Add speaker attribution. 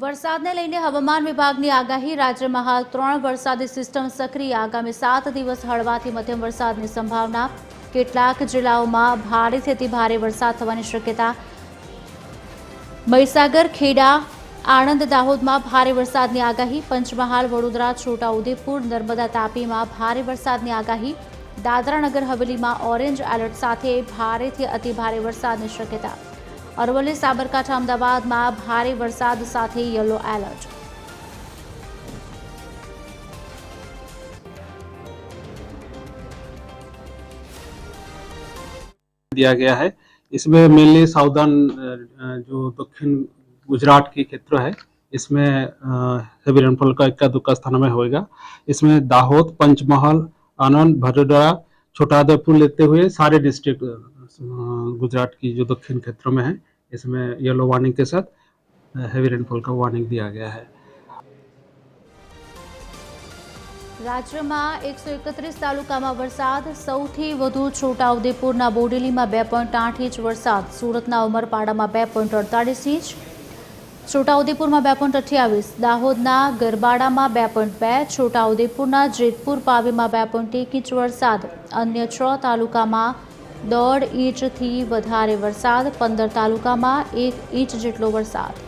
Speaker 1: વરસાદને લઈને હવામાન વિભાગની આગાહી રાજ્યમાં હાલ ત્રણ વરસાદી સિસ્ટમ સક્રિય આગામી સાત દિવસ હળવાથી મધ્યમ વરસાદની સંભાવના કેટલાક જિલ્લાઓમાં ભારેથી અતિ ભારે વરસાદ થવાની શક્યતા મહીસાગર ખેડા આણંદ દાહોદમાં ભારે વરસાદની આગાહી પંચમહાલ વડોદરા છોટાઉદેપુર નર્મદા તાપીમાં ભારે વરસાદની આગાહી દાદરાનગર હવેલીમાં ઓરેન્જ એલર્ટ સાથે ભારેથી અતિભારે વરસાદની શક્યતા અરવલ્લી સાબરકાંઠા અમદાવાદમાં ભારે વરસાદ સાથે યલો એલર્ટ
Speaker 2: दिया गया है इसमें मेनली साउदर्न जो दक्षिण गुजरात के क्षेत्र है इसमें हेवी रेनफॉल का इक्का दुक्का स्थान में होएगा इसमें दाहोद पंचमहल आनंद भदोदरा छोटा उदयपुर लेते हुए सारे डिस्ट्रिक्ट गुजरात की जो दक्षिण क्षेत्र में है इसमें येलो वार्निंग के साथ हेवी रेनफॉल का वार्निंग दिया गया है
Speaker 1: राज्य में 131 तालुका में बरसात સૌથી વધુ છોટાઉદેપુર ના બોડેલીમાં 2.8 ઇંચ વરસાદ સુરત ના ઉમરપાડામાં 2.48 ઇંચ છોટાઉદેપુર માં 2.28 દાહોદ ના ગરબાડામાં 2.2 છોટાઉદેપુર ના જેતપુર પાવે માં 2.2 કિચવર વરસાદ અન્ય 6 તાલુકા માં દોઢ ઇંચથી વધારે વરસાદ પંદર તાલુકામાં એક ઇંચ જેટલો વરસાદ